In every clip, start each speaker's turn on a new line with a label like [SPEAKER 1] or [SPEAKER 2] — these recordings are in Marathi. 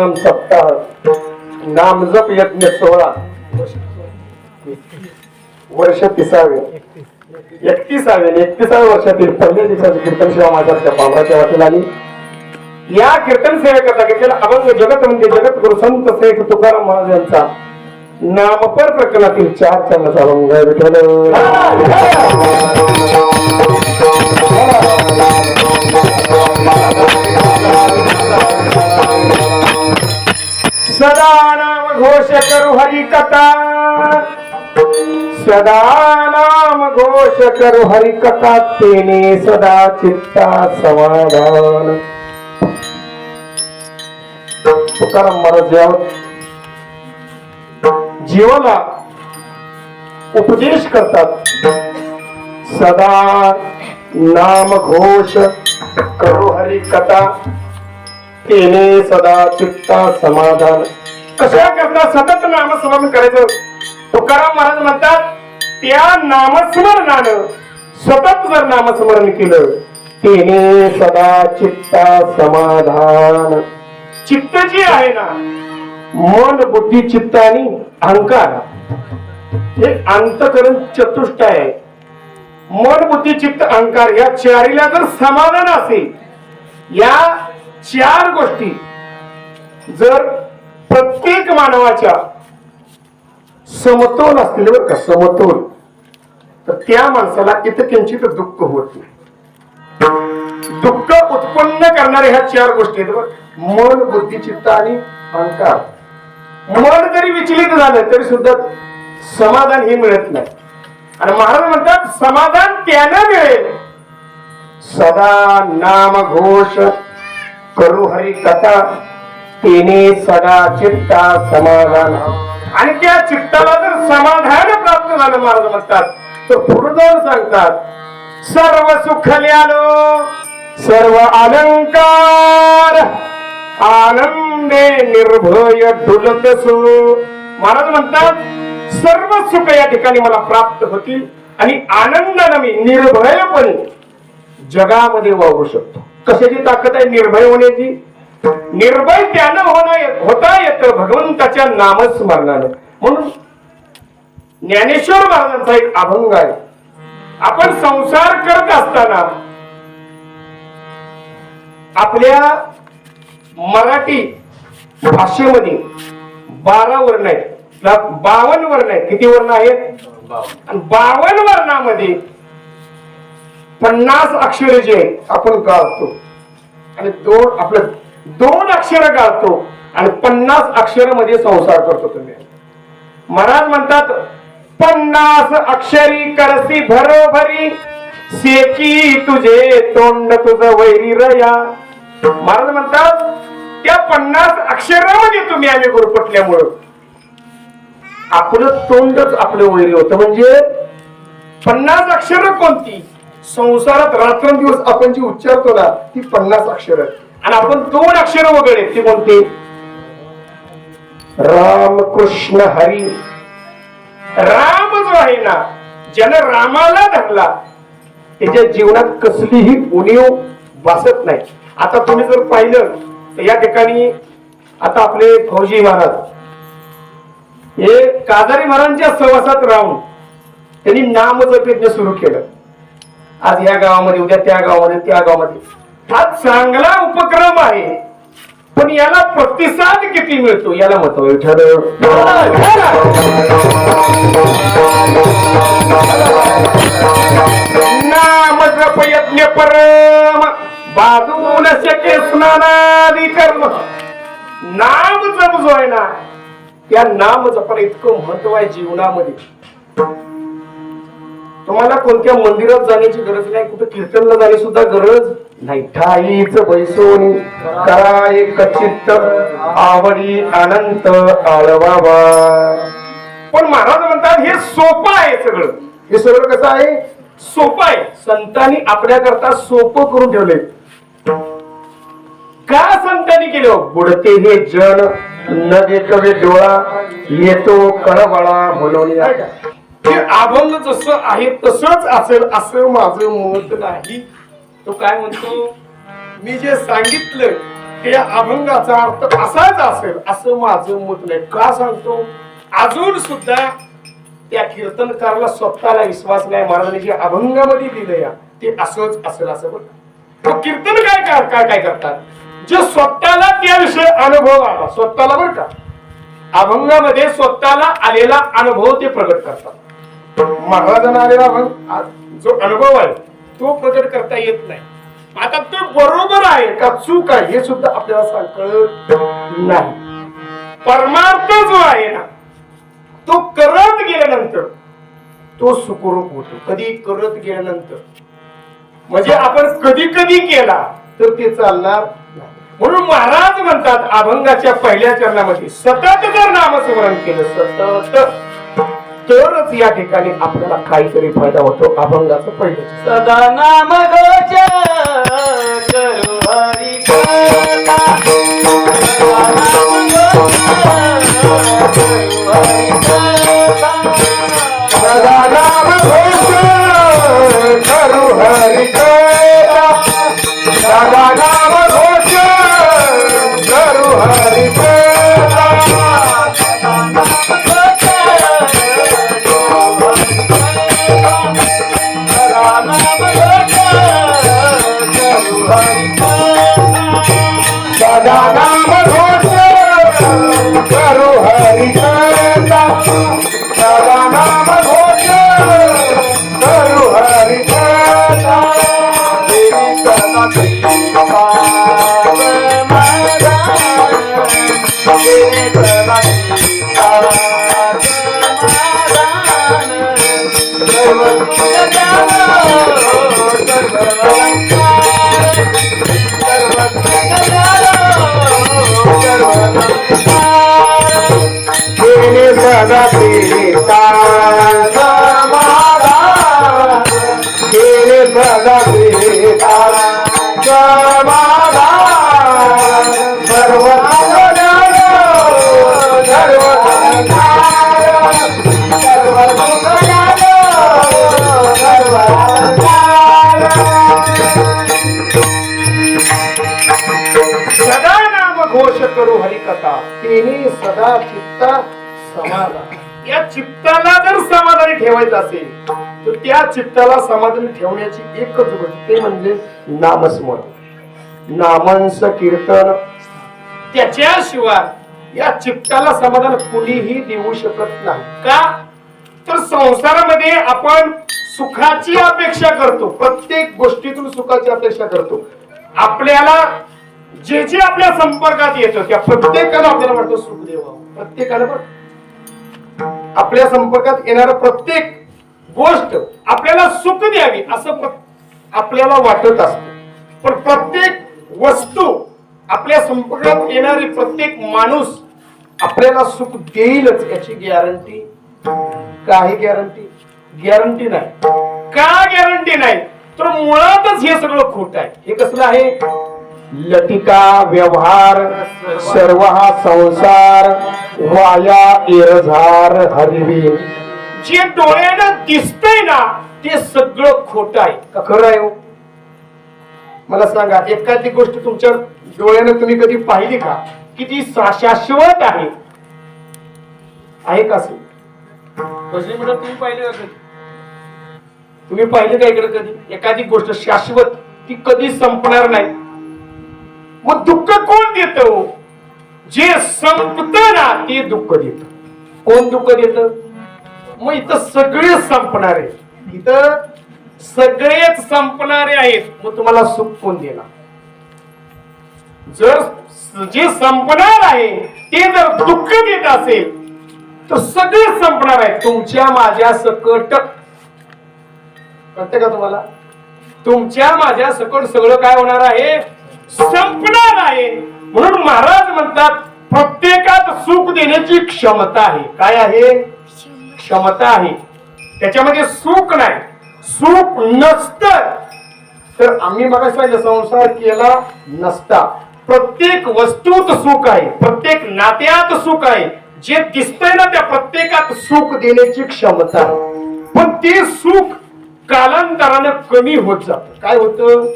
[SPEAKER 1] नाम सप्ताह नामजप यज्ञ सोहळा. वर्ष तिसावे. एकतीसावे एकतीसाव्या वर्षातील पहिल्या दिवसाची कीर्तन सेवा माझ्या बाबाच्या वाटेला आली या कीर्तन सेवेकरता घेतलेला अभंग जगत म्हणजे जगतगुरु संत श्रेष्ठ तुकाराम महाराज यांचा नामपर प्रकरणातील चार चरणाचा अभंग आहे. सदा नाम घोष करू हरी कथा सदा नाम घोष करू हरी कथा तेने सदा चित्ता समाधान। तुकाराम महाराज यावं जीवाला उपदेश करतात सदा नाम घोष करू हरी कथा तिने सदा चित्ता समाधान. कशा करता सतत नामस्मरण करायचं? तुकाराम महाराज म्हणतात त्या नामस्मरणानं सतत जर नामस्मरण केलं तिने सदा चित्ता समाधान. चित्त जे आहे ना मन बुद्धी चित्त आणि अहंकार हे अंतकरण चतुष्ट आहे. मन बुद्धी चित्त अहंकार या चारीला जर समाधान असेल या चार गोष्टी. जर प्रत्येक मानवाच्या समतोल असतील बरं का? समतोल. तर त्या माणसाला इथं किंचित दुःख होत नाही. दुःख उत्पन्न करणाऱ्या ह्या चार गोष्टी आहेत मन बुद्धी चित्त आणि अहंकार. मन जरी विचलित झालं तरी सुद्धा समाधान हे मिळत नाही. आणि महाराज म्हणतात समाधान त्यानं मिळेल. सदा नाम घोष करू हरी कथा. तिने सदा चित्ता समाधान. आणि त्या चित्ताला जर समाधान प्राप्त झालं महाराज म्हणतात तर पुढे जाऊन सांगतात सर्व सुखल्यालो सर्व अलंकार आनंदे निर्भय डुलतसो महाराज म्हणतात सर्व सुख या ठिकाणी मला प्राप्त होतील आणि आनंदाने मी निर्भयपणे जगामध्ये वावरू शकतो. कशाची ताकद आहे? निर्भय होण्याची. निर्भय त्यानं होणं होता येतं. भगवंताच्या नामस्मरणानं. म्हणून ज्ञानेश्वर महाराजांचा एक अभंग आहे. आपण संसार करत असताना आपल्या मराठी भाषेमध्ये बारा वर्ण आहेत. बावन्न वर्ण आहेत. किती वर्ण आहेत? बावन्न वर्णामध्ये पन्नास अक्षर जे आपण गाळतो. आणि दोन आपलं दोन अक्षर गाळतो आणि पन्नास अक्षरमध्ये संसार करतो तुम्ही. महाराज म्हणतात पन्नास अक्षरी करसी भरोभरी सेकी तुझे तोंड तुझं वैरी रया. महाराज म्हणतात त्या पन्नास अक्षरामध्ये तुम्ही आम्ही गुरपटल्यामुळं आपलं तोंडच आपलं वैरी होतं. म्हणजे पन्नास अक्षर कोणती? संसारात रात्रंदिवस आपण जी उच्चारतो ना ती पन्नास अक्षर आणि आपण दोन अक्षर वगैरे ती कोणते? राम कृष्ण हरी. राम जो आहे ना ज्यानं रामाला धरला त्याच्या जीवनात कसलीही उणीव वासत नाही. आता तुम्ही जर पाहिलं तर या ठिकाणी आता आपले फौजी महाराज हे काजारी महाराजांच्या सहवासात राहून त्यांनी नामजप सुरू केलं. आज या गावामध्ये उद्या त्या गावामध्ये त्या गावामध्ये. हा चांगला उपक्रम आहे. पण याला प्रतिसाद किती मिळतो? याला महत्त्व आहे. नाम जप यज्ञ परम बाजून शके स्नानादी कर्म. नाम जप जो आहे ना त्या नाम जपाला इतकं महत्त्व आहे जीवनामध्ये. तुम्हाला कोणत्या मंदिरात जाण्याची गरज नाही कुठे कीर्तनला जाण्याची सुद्धा गरज नाही. ठाईच बैसोनी करा एक चित्त आवडी अनंत आळवावा. पण महाराज म्हणतात हे सोपं आहे सगळं. हे सगळं कसं आहे? सोपं आहे. संतांनी आपल्याकरता सोपं करून ठेवले का संतांनी केलं? बुडते हे जन न देतवे डोळा येतो कळवळा म्हणून ते अभंग जसं आहे तसंच असेल असं माझं मत नाही. तो काय म्हणतो? मी जे सांगितलं ते अभंगाचा अर्थ असाच असेल असं माझं मत नाही. का सांगतो? अजून सुद्धा त्या कीर्तनकाराला स्वतःला विश्वास नाही. महाराजांनी जे अभंगामध्ये दिलं या ते असंच असेल असं बघ. तो कीर्तन काय काय काय काय करतात? जे स्वतःला त्याविषयी अनुभव आला स्वतःला बरं का? अभंगामध्ये स्वतःला आलेला अनुभव ते प्रगट करतात. महाराजांना आलेला जो अनुभव आहे तो प्रकट करता येत नाही. आता ते बरोबर आहे का चूक आहे हे सुद्धा आपल्याला सांगत नाही. परमार्थ जो आहे ना तो करत गेल्यानंतर तो सुखरूप होतो. कधी करत गेल्यानंतर. म्हणजे आपण कधी कधी केला तर ते चालणार म्हणून महाराज म्हणतात अभंगाच्या पहिल्या चरणामध्ये सतत जर नामस्मरण केलं सतत तरच या ठिकाणी आपल्याला काहीतरी फायदा होतो अभंगाचं पहिलं चरण.
[SPEAKER 2] सदा नाम
[SPEAKER 1] केले सदा केले सदा सर्व सर्व सदा नाम घोष करू हरिकथा तिने सदा चित्ता समाधान. या चित्ताला जर समाधानी ठेवायचं असेल तर त्या चित्ताला समाधानी ठेवण्याची एकच गोष्ट ते म्हणजे नामस्मरण. नामांस कीर्तन. त्याच्याशिवाय या चित्ताला समाधान कुणीही देऊ शकत नाही. का? तर संसारामध्ये आपण सुखाची अपेक्षा करतो प्रत्येक गोष्टीतून सुखाची अपेक्षा करतो. आपल्याला जे जे आपल्या संपर्कात येतं त्या प्रत्येकाला आपल्याला वाटतं सुख देवा प्रत्येकाला आपल्या संपर्कात येणार प्रत्येक गोष्ट आपल्याला सुख द्यावी असं प्र- आपल्याला वाटत असतं. पण प्रत्येक वस्तू आपल्या संपर्कात येणारी प्रत्येक माणूस आपल्याला सुख देईलच याची गॅरंटी काही गॅरंटी गॅरंटी नाही. का गॅरंटी नाही? तर मुळातच हे सगळं खोट आहे. हे कसलं आहे? लतिका व्यवहार सर्व हा संसार वाया इरझार हरिवी. जे डोळ्यानं दिसतंय ना ते सगळं खोट आहे. का खरं आहे हो? मला सांगा एखादी गोष्ट तुमच्या डोळ्यानं तुम्ही कधी पाहिली का? की ती सा- शाश्वत आहे? आहे का असेल
[SPEAKER 2] तुम्ही पाहिले का कधी?
[SPEAKER 1] तुम्ही पाहिलं का इकडे कधी? एखादी गोष्ट शाश्वत ती कधी संपणार नाही. मग दुःख कोण देत हो? जे संपत ना ते दुःख देत. कोण दुःख देत? मग इथं सगळे संपणारे. इथं सगळेच संपणारे आहेत. मग तुम्हाला सुख कोण देणार? जर जे संपणार आहे ते जर दुःख देत असेल तर सगळे संपणार आहे तुमच्या माझ्या सकट कळते का तुम्हाला? तुमच्या माझ्या सकट सगळं काय होणार आहे? संपणार आहे. म्हणून महाराज म्हणतात प्रत्येकात सुख देण्याची क्षमता आहे. काय आहे? क्षमता आहे. त्याच्यामध्ये सुख नाही. सुख नसत. तर आम्ही मग सांगितलं संसार केला नसता. प्रत्येक वस्तूत सुख आहे. प्रत्येक नात्यात सुख आहे. जे दिसतंय ना त्या प्रत्येकात सुख देण्याची क्षमता. आहे पण ते सुख कालांतरानं कमी होत जात. काय होतं?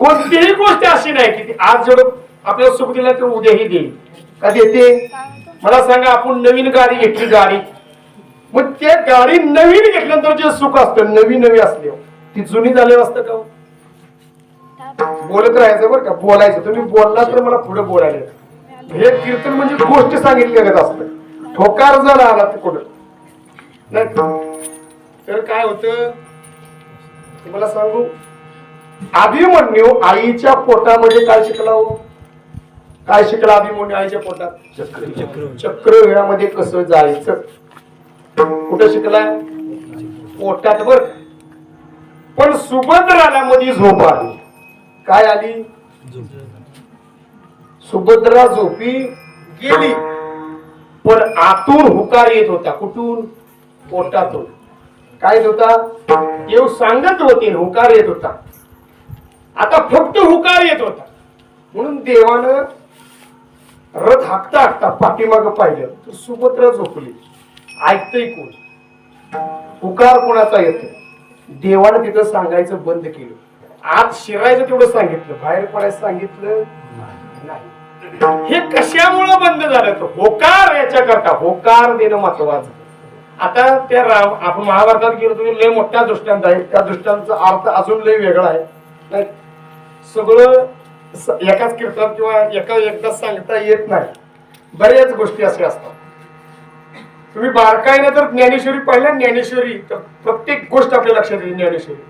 [SPEAKER 1] कोणतीही गोष्ट अशी नाही की ती आज जेवढं आपल्याला सुख दिलं तर उद्याही देईल. का देते? मला सांगा आपण नवीन गाडी घेतली गाडी. मग त्या गाडी नवीन घेतल्यानंतर जे सुख असतं नवी नवी असले ती जुनी झाली असतं का हो? बोलत राहायचं बरं का बोलायचं. तुम्ही बोलला तर मला पुढे बोलायला हे कीर्तन म्हणजे गोष्ट सांगितली गरज असतं. ठोकार जर आला तर कुठं? नाही तर काय होतं? तुम्हाला सांगू? अभिमन्यू आईच्या पोटामध्ये काय शिकला हो? काय शिकला अभिमन्यू आईच्या पोटात? चक्रव्यूहामध्ये कसं जायचं? कुठं शिकलाय? पोटात बर पण सुभद्राला मध्ये झोप आली. काय आली? सुभद्रा झोपी गेली. पण आतून हुकार येत होता. कुठून? पोटातून. काय येत होता? येऊ सांगत होते हुकार येत होता. आता फक्त हुकार येत होता. म्हणून देवानं रथ हाकता हाकता पाठीमाग पाहिलं तर सुभद्रा झोपली. ऐकतय कोण? हुकार कोणाचा येतो देवानं तिथं सांगायचं बंद केलं. आत शिरायचं तेवढं सांगितलं. बाहेर पडायचं सांगितलं नाही. हे कशामुळं बंद झालं? तर होकार याच्या करता होकार देणं महत्वाचं. आता त्या राम आपण महाभारतात गेलो तुम्ही लय मोठ्या दृष्टांत आहे त्या दृष्टांचा अर्थ अजून लय वेगळा आहे. सगळं एकाच कीर्तनात किंवा एका एकदा सांगता येत नाही. बऱ्याच गोष्टी अशा असतात. तुम्ही बारकाईने जर ज्ञानेश्वरी पाहिल्या ज्ञानेश्वरी तर प्रत्येक गोष्ट आपल्या लक्षात येईल ज्ञानेश्वरी.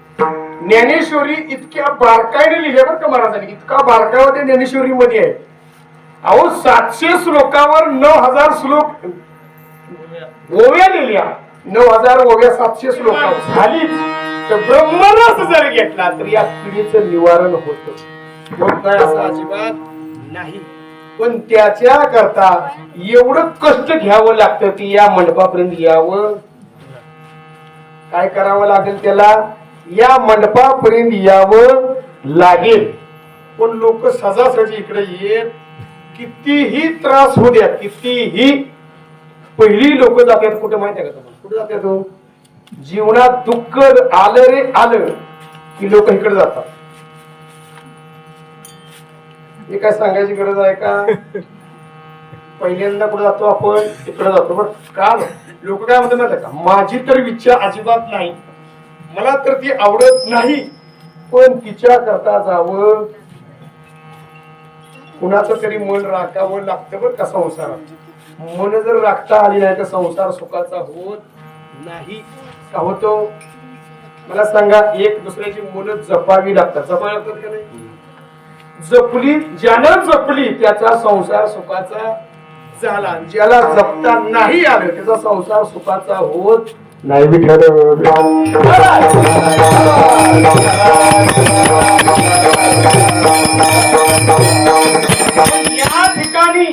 [SPEAKER 1] ज्ञानेश्वरी इतक्या बारकाईने लिहिल्या बरं का महाराजांनी. इतका बारकाईमध्ये ज्ञानेश्वरी मध्ये आहे. अहो सातशे श्लोकावर नऊ हजार श्लोक ओव्या लिहिल्या. नऊ हजार ओव्या सातशे श्लोकावर झालीच. तर ब्रह्मरस जर घेतला तर या पिढीचं निवारण होत. होत नाही असं अजिबात नाही. पण त्याच्या करता एवढं कष्ट घ्यावं लागतं की या मंडपापर्यंत यावं. काय करावं लागेल त्याला? या मंडपापर्यंत यावं लागेल. पण लोक सजासजी इकडे येत कितीही त्रास होऊ द्या कितीही. पहिली लोक जातात कुठं माहिती आहे का तुम्हाला? कुठे जातात हो? जीवनात दुःख आलं रे आलं की लोक इकडे जातात. हे काय सांगायची गरज आहे का? पहिल्यांदा कुठे जातो आपण? तिकडे जातो. बरं का लोक काय म्हणतात माहिती का? माझी तर इच्छा अजिबात नाही. मला तर ती आवडत नाही. पण तिच्या करता जावं. कुणाचं तरी मन राखावं लागतं बरं का संसारात. मन जर राखता आली नाही तर संसार सुखाचा होत नाही. होतो मला सांगा एक दुसऱ्याची मुलं जपावी लागतात. जपावी लागतात का नाही? जपली ज्यानं जपली त्याचा संसार सुखाचा झाला. ज्याला जपता नाही आलं त्याचा संसार सुखाचा होत नाही. या ठिकाणी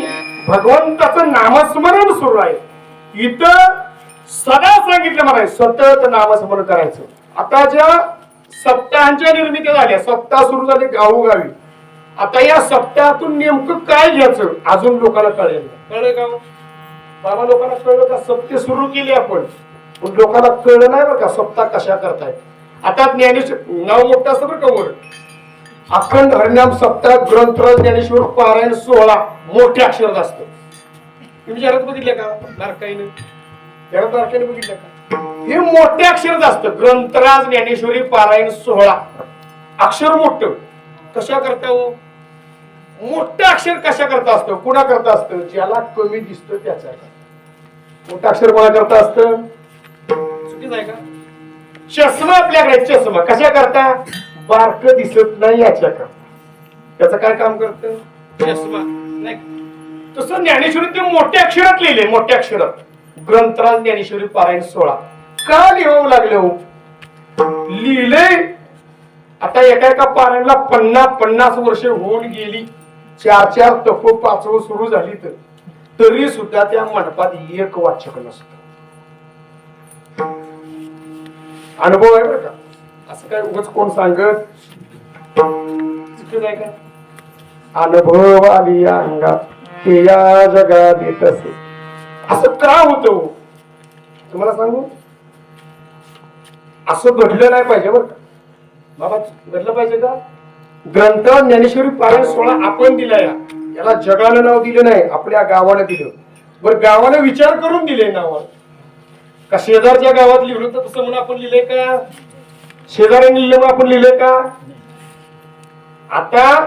[SPEAKER 1] भगवंताचं नामस्मरण सुरू आहे. इथं सदा सांगितलं मला सतत नामस्मरण करायचं. आता ज्या सप्ताहांच्या निर्मिती झाल्या सप्ताह सुरू झाले गावोगावी. आता या सप्ताहातून नेमकं काय घ्यायचं अजून लोकांना कळेल. कळलं का हो? बाबा लोकांना कळलं का सप्ते सुरू केली आपण? पण लोकांना कळलं नाही बरं का सप्ताह कशा करताय आता ज्ञानेश्वर नाव मोठं असतं बरं का वर. अखंड हरिनाम सप्ताह ग्रंथराज ज्ञानेश्वर पारायण सोहळा मोठ्या अक्षरात असतं. तुम्ही जरात बघितले का? बारकाईने तेरा तारखेने बघितलं का? हे मोठ्या अक्षरात असतं. ग्रंथराज ज्ञानेश्वरी पारायण सोहळा. अक्षर मोठं. कशा करता हो? मोठं अक्षर कशा करता असतं? कुणा करता असतं? ज्याला कमी दिसतं त्याचा. मोठं अक्षर कोणा करता असतं? चुकीच आहे का? चष्मा आपल्याकडे चष्मा. कशा करता? बारक दिसत नाही याच्या करता त्याचं काय काम करत? चष्मा. नाही. तसं ज्ञानेश्वरी ते मोठ्या अक्षरात लिहिले मोठ्या अक्षरात. ग्रंथराज ज्ञानेश्वरी पारायण सोळा. का लिहावं लागले हो. लिहिले. आता एका एका पारायणला पन्नास पन्नास वर्ष होऊन गेली. चार चार तप पाचव सुरू झाली तर. तरी सुद्धा त्या मंडपात एक वाचक नसत. अनुभव आहे बरं का? असं काय उगाच कोण सांगत? आहे का? अनुभव आली या अंगात. ते या जगात येत असे. असं का होत हो? तुम्हाला सांगू? असं घडलं नाही पाहिजे बरं का. बाबा घडलं पाहिजे का? ग्रंथ ज्ञानेश्वरी पारायण सोहळा आपण दिलाय. याला जगानं नाव दिलं नाही आपल्या गावानं दिलं. बरं गावानं विचार करून दिले नावानं. का शेजारच्या गावात लिहिलं तर तसं म्हणून आपण लिहिलंय का? शेजाऱ्याने लिहिलं आपण लिहिलंय का? आता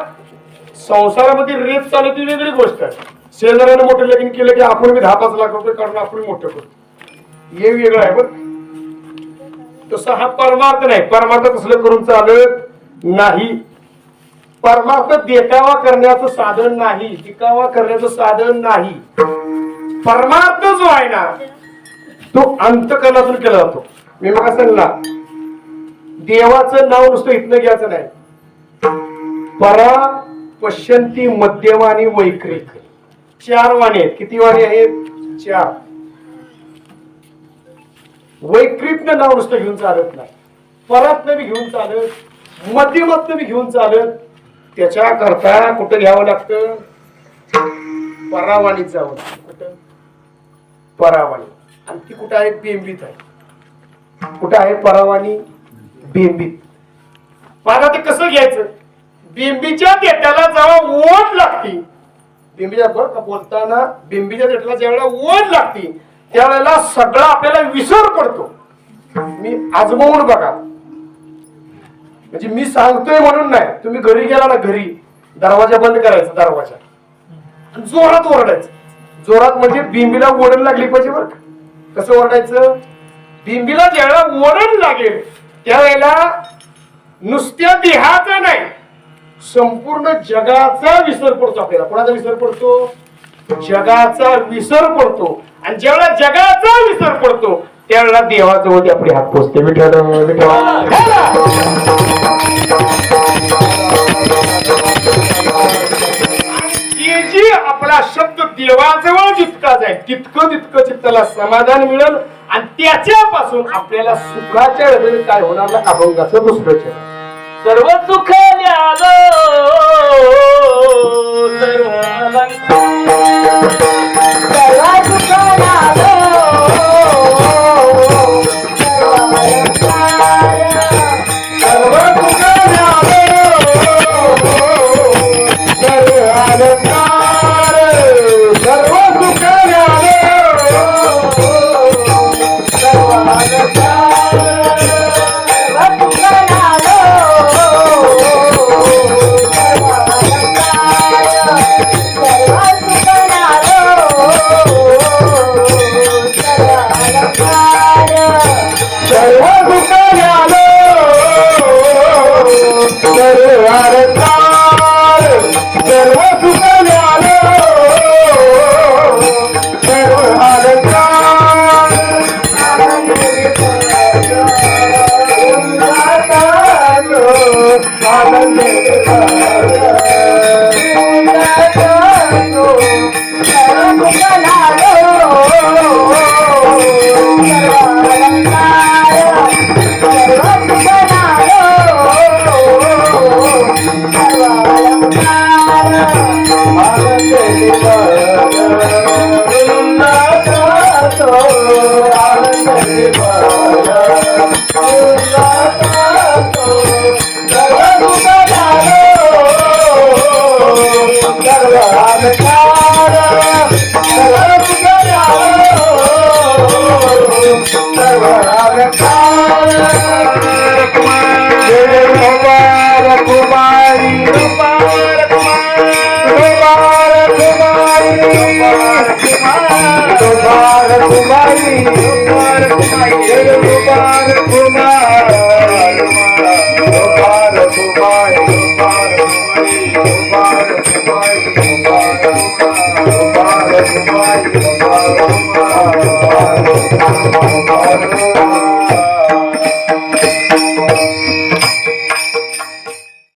[SPEAKER 1] संसारामध्ये रेप चालू ती वेगळी गोष्ट आहे. शेजाऱ्यानं मोठं लगीन केलं की आपण मी दहा पाच लाख रुपये काढून आपण मोठं करू. हे वेगळं आहे बरं. तसं हा परमार्थ नाही. परमार्थ तसलं करून चालत? नाही. परमार्थ देखावा करण्याचं साधन नाही. टिकावा करण्याचं साधन नाही. परमार्थ जो आहे ना तो अंतकरणातून केला जातो. मी मग सांगला देवाचं नाव नुसतं इथनं घ्यायचं नाही. परा पश्यंती मध्यम आणि वैक्रिक चार वाणी आहेत. किती वाणी आहेत? चार. वैकृतनं नाव नुसतं घेऊन चालत नाही. परातनं बी घेऊन चालत मध्यमतनं बी घेऊन चालत. त्याच्या करता कुठं घ्यावं लागतं? परावाणीत जावं लागतं. कुठं? परावाणी आणि ती कुठं आहे? बेंबीत आहे. कुठं आहे परावाणी? बेंबीत. पारा ते कसं घ्यायचं? बिंबीच्या देठाला जेव्हा ओढ लागते. बिंबीच्या बोलताना बिंबीच्या देठाला ज्यावेळेला ओढ लागती त्यावेळेला सगळा आपल्याला विसर पडतो. मी आजमावून बघा. म्हणजे मी सांगतोय म्हणून नाही तुम्ही घरी गेला ना घरी दरवाजा बंद करायचा दरवाजा. जोरात ओरडायचं. जोरात म्हणजे बिंबीला ओढण लागली पाहिजे बरं कसं ओरडायचं? बिंबीला ज्यावेळेला ओढण लागेल त्यावेळेला नुसत्या देहाचा नाही संपूर्ण जगाचा विसर पडतो आपल्याला. कोणाचा विसर पडतो? जगाचा विसर पडतो. आणि ज्यावेळेला जगाचा विसर पडतो त्यावेळेला देवाजवळ आपले हात पोचते. विठ्ठल जे जे आपला शब्द देवाजवळ जितका जाईल तितकं तितकं चित्ताला समाधान मिळेल. आणि त्याच्यापासून आपल्याला सुखाच्या वेळेला काय होणार अभंगाचं दुसरं
[SPEAKER 2] सर्व सुख न्यालो सर्व सुख न्यालो তোমার